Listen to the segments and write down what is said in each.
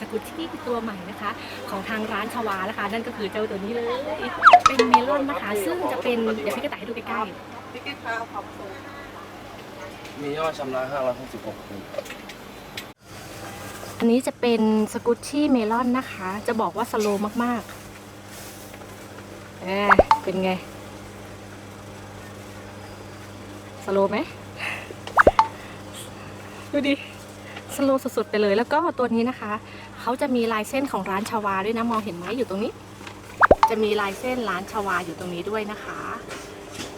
สกูตชี่ตัวใหม่นะคะ ของทางร้านชวานะคะ นั่นก็คือเจ้าตัวนี้เลย เป็นเมลอนนะคะ ซึ่งจะเป็น เดี๋ยวพี่กระต่ายให้ดูใกล้พี่กิ๊กข้าวขอบคุณมียอดชำระ566คืนอันนี้จะเป็นสกุชชี่เมลอนนะคะ จะบอกว่าสโลว์มากๆแอบเป็นไง สโลว์ไหม ดูดิ สโลว์สุดๆไปเลย แล้วก็ตัวนี้นะคะ เขาจะมีลายเส้นของร้านชาวาด้วยนะ มองเห็นไหมอยู่ตรงนี้ จะมีลายเส้นร้านชาวาอยู่ตรงนี้ด้วยนะคะ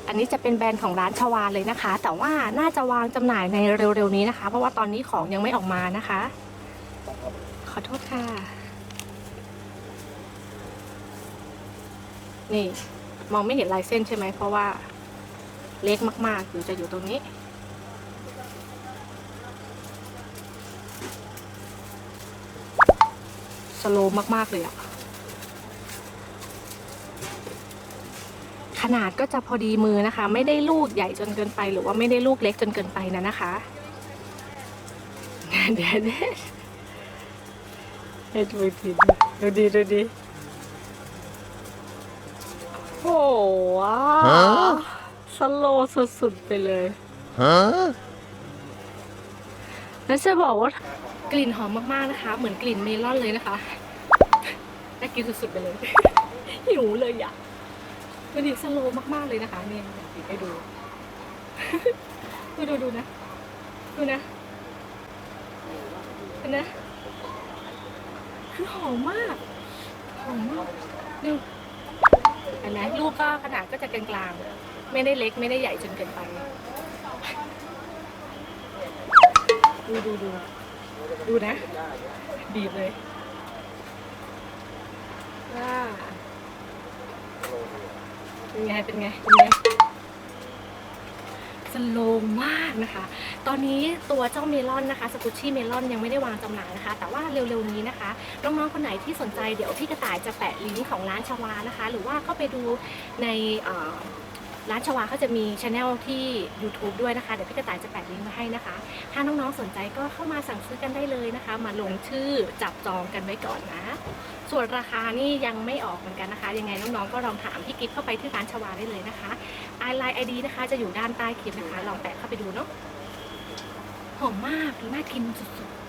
อันนี้จะเป็นแบรนด์ของร้านชาวาเลยนะคะ แต่ว่าน่าจะวางจำหน่ายในเร็วๆนี้นะคะ เพราะว่าตอนนี้ของยังไม่ออกมานะคะ ขอโทษค่ะนี่มองไม่เห็นลายเส้นใช่ไหมเพราะว่าเล็กมากๆอยู่จะอยู่ตรงนี้ สโลว์มาก ๆ เลยอะขนาดก็จะพอดีมือนะคะ ไม่ได้ลูกใหญ่จนเกินไป หรือว่าไม่ได้ลูกเล็กจนเกินไปนะนะคะเดี๋ยวเดี๋ยวเฮ็ดมือทีดูดีดูดีโอ้ว้าวสโลว์สุด ๆ ไปเลย Huh? แล้วจะบอกว่ากลิ่นหอมมากๆนะคะ เหมือนกลิ่นเมลอนเลยนะคะน่ากินสุดๆไปเลยหิวเลยอะมันดีสโลมากๆเลยนะคะเนี่ยอยากหยิบให้ดูดูดูดูนะดูนะดูนะคือหอมมากหอมมากดูเห็นไหมลูกก็ขนาดก็จะกลางๆไม่ได้เล็กไม่ได้ใหญ่จนเกินไป ดูดูดูดูนะ บีบเลยว้าเป็นไง เป็นไง เป็นไงสโลว์มากนะคะ ตอนนี้ตัวเจ้าเมลอนนะคะสกุชชี่เมลอนยังไม่ได้วางจำหน่ายนะคะ แต่ว่าเร็วๆนี้นะคะ น้องๆคนไหนที่สนใจเดี๋ยวพี่กระต่ายจะแปะลิงก์ของร้านชวานะคะ หรือว่าเข้าไปดูใน ร้านชวาเขาจะมีช anel ที่ YouTube ด้วยนะคะ เดี๋ยวพี่กระต่ายจะแปะลิงก์มาให้นะคะ ถ้าน้องๆสนใจก็เข้ามาสั่งซื้อกันได้เลยนะคะ มาลงชื่อจับจองกันไว้ก่อนนะ ส่วนราคานี่ยังไม่ออกเหมือนกันนะคะ ยังไงน้องๆก็ลองถามพี่กิฟต์เข้าไปที่ร้านชวาได้เลยนะคะไอไลน์ไอดีนะคะ จะอยู่ด้านใต้คลิปนะคะ ลองแปะเข้าไปดูเนาะหอมมากน่ากินสุดๆ